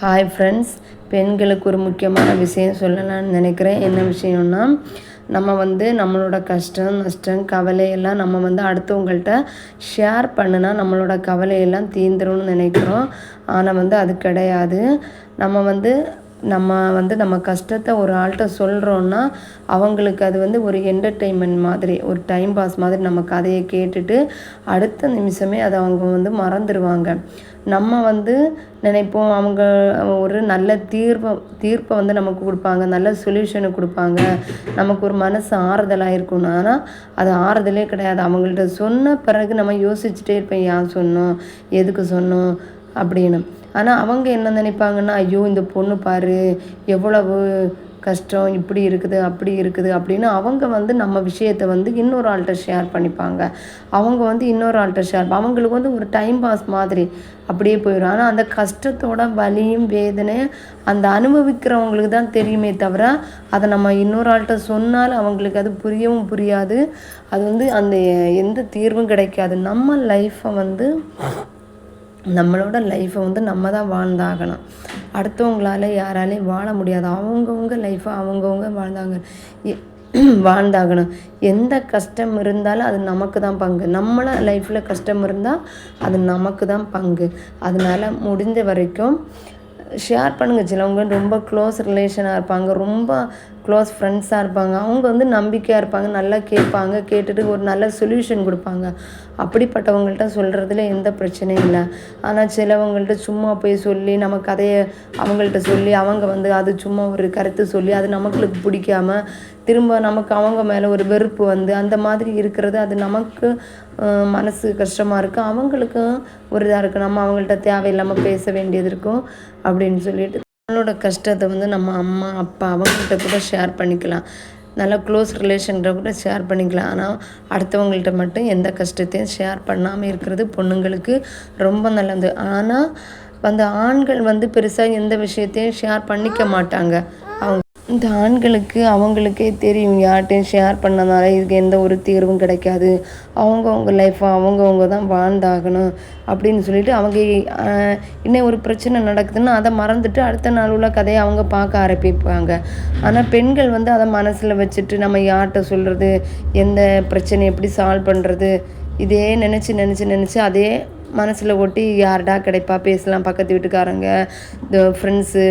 Hi friends பெண்களுக்கு ஒரு முக்கியமான விஷயம் சொல்லலாம்னு நினைக்கிறேன். என்ன விஷயம்னா நம்ம வந்து நம்மளோட கஷ்டம் நஷ்டம் கவலையெல்லாம் நம்ம வந்து அடுத்தவங்கள்ட்ட ஷேர் பண்ணுனா நம்மளோட கவலையெல்லாம் தீந்துரும்னு நினைக்கிறோம். ஆனால் வந்து அது கிடையாது. நம்ம வந்து நம்ம வந்து நம்ம கஷ்டத்தை ஒரு ஆள்கிட்ட சொல்கிறோன்னா அவங்களுக்கு அது வந்து ஒரு என்டர்டெயின்மெண்ட் மாதிரி ஒரு டைம் பாஸ் மாதிரி நம்ம கதையை கேட்டுட்டு அடுத்த நிமிஷமே அதை அவங்க வந்து மறந்துடுவாங்க நம்ம வந்து நினைப்போம் அவங்க ஒரு நல்ல தீர்வை தீர்ப்பை வந்து நமக்கு கொடுப்பாங்க நல்ல சொல்யூஷனை கொடுப்பாங்க. நமக்கு ஒரு மனசு ஆறுதலாக இருக்கணும் ஆனால் அது ஆறுதலே கிடையாது. அவங்கள்ட்ட சொன்ன பிறகு நம்ம யோசிச்சுட்டே இருப்பேன் ஏன் சொன்னோம்? எதுக்கு சொன்னோம்? அப்படின்னு. ஆனால் அவங்க என்ன நினைப்பாங்கன்னா ஐயோ இந்த பொண்ணு பாரு எவ்வளவு கஷ்டம் இப்படி இருக்குது அப்படி இருக்குது அப்படின்னு அவங்க வந்து நம்ம விஷயத்தை வந்து இன்னொரு ஆள்கிட்ட ஷேர் பண்ணிப்பாங்க. அவங்க வந்து இன்னொரு ஆள்கிட்ட ஷேர் அவங்களுக்கு வந்து ஒரு டைம் பாஸ் மாதிரி அப்படியே போயிடும். ஆனால் அந்த கஷ்டத்தோட வலியும் வேதனையும் அந்த அனுபவிக்கிறவங்களுக்கு தான் தெரியுமே தவிர அதை நம்ம இன்னொரு ஆள்கிட்ட சொன்னாலும் அவங்களுக்கு அது புரியவும் புரியாது. அது வந்து அந்த எந்த தீர்வும் கிடைக்காது. நம்ம லைஃப்பை வந்து நம்மளோட லைஃப்பை வந்து நம்ம தான் வாழ்ந்தாகணும். அடுத்தவங்களால யாராலையும் வாழ முடியாது. அவங்கவுங்க லைஃப்பை அவங்கவுங்க வாழ்ந்தாங்க. வாழ்ந்தாகணும். எந்த கஷ்டம் இருந்தாலும் அது நமக்கு தான் பங்கு. நம்மள லைஃப்பில் கஷ்டம் இருந்தால் அது நமக்கு தான் பங்கு. அதனால் முடிஞ்ச வரைக்கும் ஷேர் பண்ணுங்கள் சிலவங்க ரொம்ப க்ளோஸ் ரிலேஷனாக இருப்பாங்க. ரொம்ப க்ளோஸ் ஃப்ரெண்ட்ஸாக இருப்பாங்க. அவங்க வந்து நம்பிக்கையாக இருப்பாங்க நல்லா கேட்பாங்க கேட்டுட்டு ஒரு நல்ல சொல்யூஷன் கொடுப்பாங்க. அப்படிப்பட்டவங்கள்ட்ட சொல்கிறதுல எந்த பிரச்சனையும் இல்லை. ஆனால் சிலவங்கள்ட்ட சும்மா போய் சொல்லி நம்ம கதையை அவங்கள்ட்ட சொல்லி அவங்க வந்து அது சும்மா ஒரு கருத்து சொல்லி அது நமக்கு பிடிக்காம திரும்ப நமக்கு அவங்க மேலே ஒரு வெறுப்பு வந்து அந்த மாதிரி இருக்கிறது அது நமக்கு மனசு கஷ்டமாக இருக்குது அவங்களுக்கும் ஒரு இதாக இருக்குது நம்ம அவங்கள்ட்ட தேவையில்லாமல் பேச வேண்டியது இருக்கும். அப்படின்னு சொல்லிட்டு நம்மளோட கஷ்டத்தை வந்து நம்ம அம்மா அப்பா அவங்கள்ட்ட கூட ஷேர் பண்ணிக்கலாம். நல்லா க்ளோஸ் ரிலேஷன்கிட்ட கூட ஷேர் பண்ணிக்கலாம். ஆனால் அடுத்தவங்கள்ட்ட மட்டும் எந்த கஷ்டத்தையும் ஷேர் பண்ணாமல் இருக்கிறது பொண்ணுங்களுக்கு ரொம்ப நல்லது. ஆனால் வந்து ஆண்கள் வந்து பெருசாக எந்த விஷயத்தையும் ஷேர் பண்ணிக்க மாட்டாங்க. அவங்க இந்த ஆண்களுக்கு அவங்களுக்கே தெரியும். யார்கிட்டையும் ஷேர் பண்ணனால இதுக்கு எந்த ஒரு தீர்வும் கிடைக்காது. அவங்கவுங்க லைஃப்பை அவங்கவுங்க தான் வாழ்ந்தாகணும் அப்படின்னு சொல்லிட்டு அவங்க இன்னும் ஒரு பிரச்சனை நடக்குதுன்னா அதை மறந்துட்டு அடுத்த நாள் உள்ள கதையை அவங்க பார்க்க ஆரம்பிப்பாங்க. ஆனால் பெண்கள் வந்து அதை மனசில் வச்சுட்டு நம்ம யார்கிட்ட சொல்கிறது எந்த பிரச்சனை எப்படி சால்வ் பண்ணுறது இதே நினச்சி நினச்சி நினச்சி அதே மனசில் ஒட்டி யார்டா கிடைப்பா? பேசலாம் பக்கத்து வீட்டுக்காரங்க இந்த ஃப்ரெண்ட்ஸு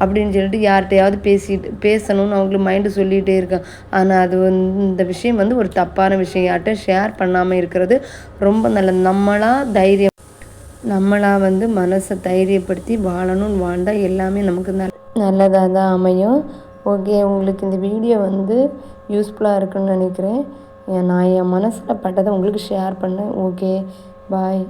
அப்படின்னு சொல்லிட்டு யார்கிட்டையாவது பேசிட்டு பேசணும்னு அவங்களுக்கு மைண்டு சொல்லிகிட்டே இருக்கான் ஆனால் அது வந்து இந்த விஷயம் வந்து ஒரு தப்பான விஷயம். யார்கிட்ட ஷேர் பண்ணாமல் இருக்கிறது ரொம்ப நல்லது. நம்மளாக தைரியம் நம்மளாக வந்து மனசை தைரியப்படுத்தி வாழணும்னு வாழ்ந்தால் எல்லாமே நமக்கு நல்ல நல்லதாக தான் அமையும். ஓகே உங்களுக்கு இந்த வீடியோ வந்து யூஸ்ஃபுல்லாக இருக்குன்னு நினைக்கிறேன். நான் என் மனசில் பட்டதை உங்களுக்கு ஷேர் பண்ணேன். Okay bye